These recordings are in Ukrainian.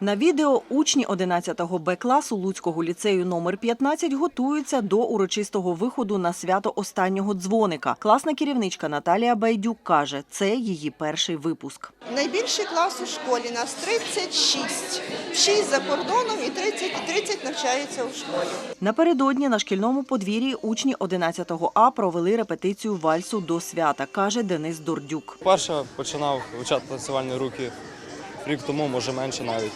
На відео учні 11 Б класу Луцького ліцею номер 15 готуються до урочистого виходу на свято останнього дзвоника. Класна керівничка Наталія Байдюк каже, це її перший випуск. Найбільший клас у школі нас 36. 6 за кордоном і 30, і 30 навчаються у школі. Напередодні на шкільному подвір'ї учні 11 А провели репетицію вальсу до свята, каже Денис Дордюк. Перше починав вивчати танцювальні руки рік тому, може менше навіть.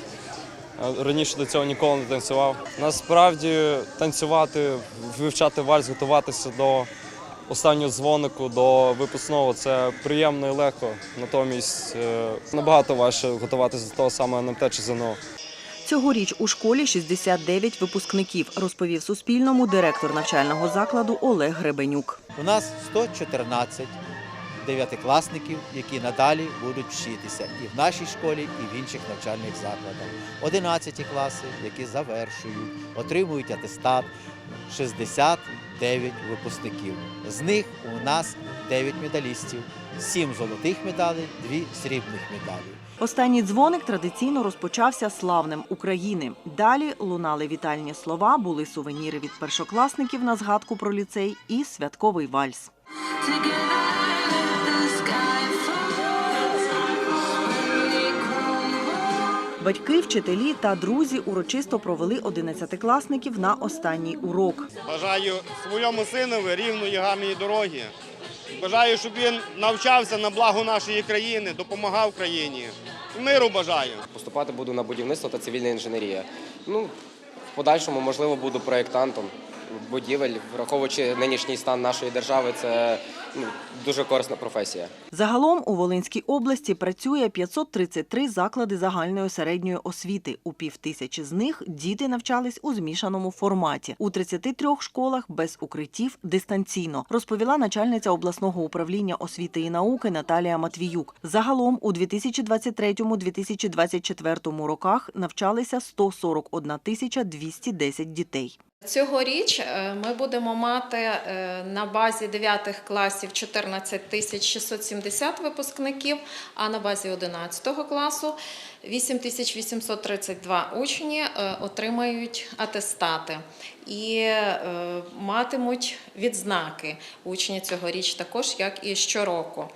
Раніше до цього ніколи не танцював. Насправді танцювати, вивчати вальс, готуватися до останнього дзвонику, до випускного це приємно і легко. Натомість е, набагато важче готуватися до того самого НМТ чи ЗНО. Цьогоріч у школі 69 випускників, розповів Суспільному директор навчального закладу Олег Гребенюк. У нас 114 дев'ятикласників, які надалі будуть вчитися і в нашій школі, і в інших навчальних закладах. 11 класи, які завершують, отримують атестат 69 випускників. З них у нас 9 медалістів, 7 золотих медалей, 2 срібних медалі. Останній дзвоник традиційно розпочався славним України. Далі лунали вітальні слова, були сувеніри від першокласників на згадку про ліцей і святковий вальс. Батьки, вчителі та друзі урочисто провели одинадцятикласників на останній урок. Бажаю своєму синові рівної гарної дороги. Бажаю, щоб він навчався на благо нашої країни, допомагав країні. Миру бажаю. Поступати буду на будівництво та цивільна інженерія. Ну, в подальшому, можливо, буду проєктантом будівель, враховуючи нинішній стан нашої держави, це ну, дуже корисна професія. Загалом у Волинській області працює 533 заклади загальної середньої освіти. У півтисячі з них діти навчались у змішаному форматі. У 33 школах без укриттів дистанційно, розповіла начальниця обласного управління освіти і науки Наталія Матвіюк. Загалом у 2023-2024 роках навчалися 141 тисяча 210 дітей. Цьогоріч е, ми будемо мати е, на базі 9 класів 14 тисяч 670 випускників, а на базі 11 класу 8 тисяч 832 учні е, отримають атестати і матимуть відзнаки учні цьогоріч також, як і щороку.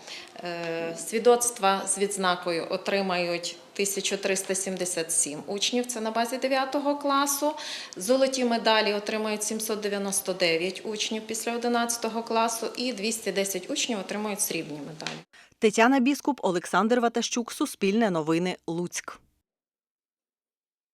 Свідоцтва з відзнакою отримають 1377 учнів, це на базі 9 класу. Золоті медалі отримають 799 учнів після 11 класу і 210 учнів отримують срібні медалі. Тетяна Біскуп, Олександр Ватащук, Суспільне новини, Луцьк.